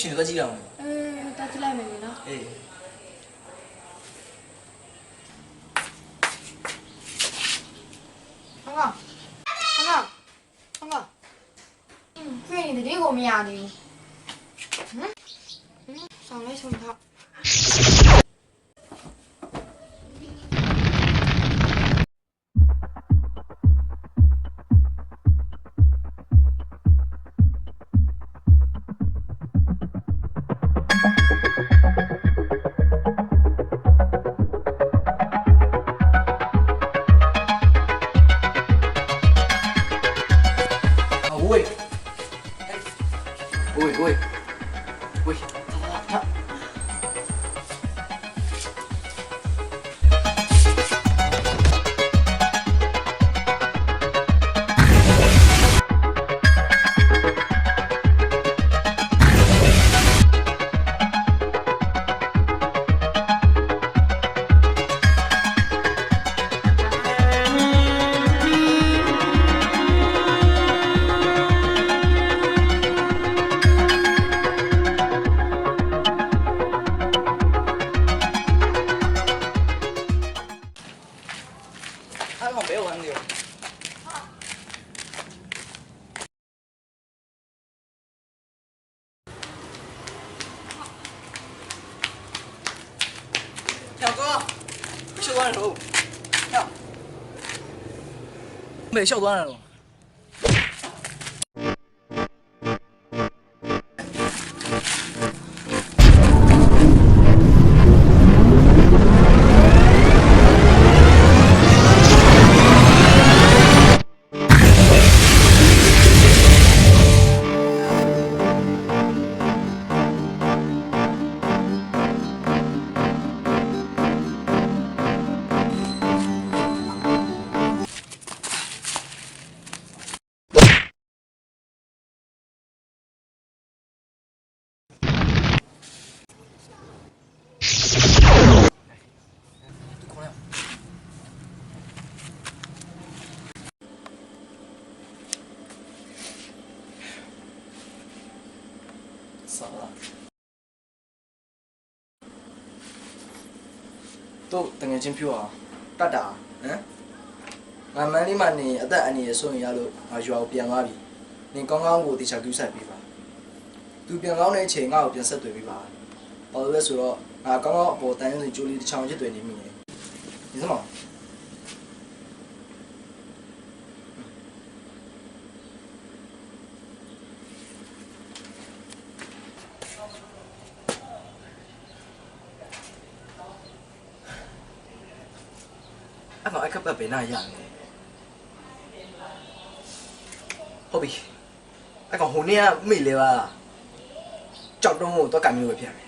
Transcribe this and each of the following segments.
ချင်သွားကြည့်ရအောင်အေးတက်ကြည့်လိုက်မယ်နော်အေးဟောငါဟောငါဟောငါခွေးနေတည်းကိုမရသေးဘူးဟမ်ဟမ်ဆောင်လိုက်ဆုံးထား 美笑断了。 လာတို့တငယ်ချင်းပြောအောင်တတ်တာဟမ်ငါမန်းလေးမနေအသက်အန္တရာယ်ဆိုရင်ရလို့ငါရွာကိုပြန်သွားပြီနင်ကောင်းကောင်းကိုတေချာကူးဆိုင်ပေးပါသူပြန်ကောင်းတဲ့အချိန်ငါ့ကိုပြန်ဆက်သွယ်ပေးပါဘာလို့လဲဆိုတော့ငါကောင်းကောင်းအပေါ်တန်ရုံးစီဂျိုလီတစ်ချောင်းချစ်တွေ့နေမိတယ်ဒီစမောင် の赤パペないやんねほびあかほねやみれはちょっともうとかみのべぴゃめ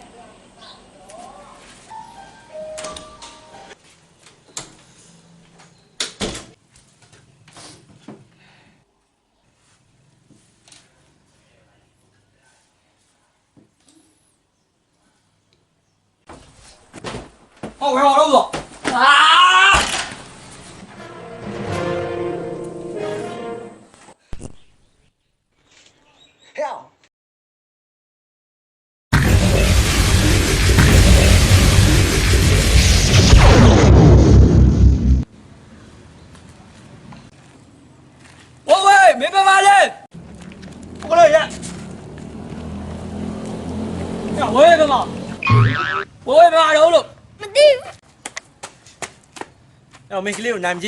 어, 왜 알아보다! 漂亮。喂喂，没办法了。过来一下。我亮。喂喂，干嘛？喂喂，骂人了。那我没事，你有男。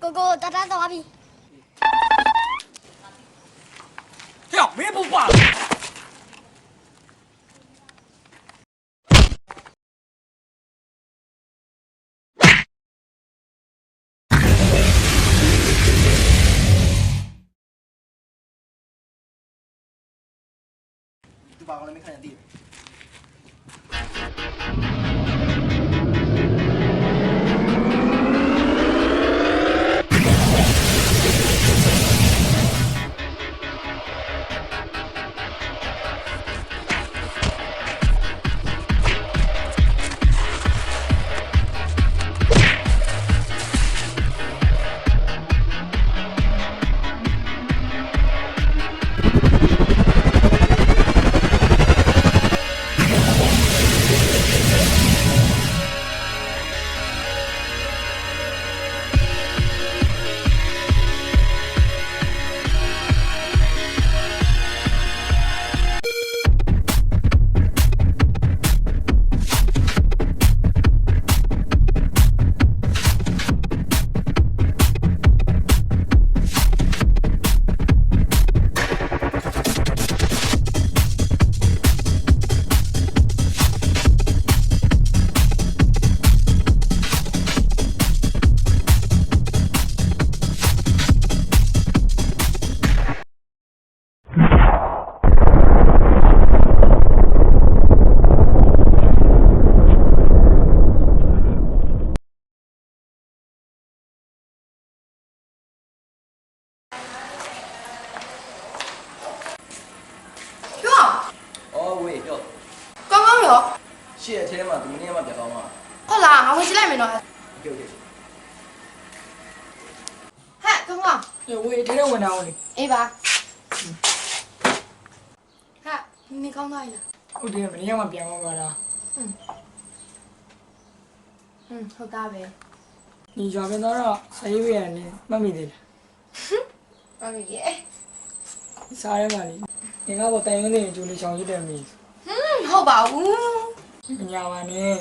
哥哥，打打打，妈咪！对，没不惯。你发过来没看见地？ ဝင်ကြည့်လိုက်မယ်နော်ဟုတ်ကဲ့ဟဲ့ကောင်ကောင်ညဝေးဒီတော့ဝင်အောင်လေအေးပါဟဲ့နင်ကောင်းသားလားဟုတ်တယ်မနေ့ကမှပြန်သွားပါလားอืมဟုတ်တာပဲညီရွာပြန်သွားတော့ဆရေးပြန်နေမှတ်မိသေးလားဟုတ်ပြီရဲ့စားရဲပါလေငါကတော့တိုင်ရင်းနေကြိုးလေးချောင်ရစ်တယ်မီဟွန်းဟုတ်ပါဘူးမညာပါနဲ့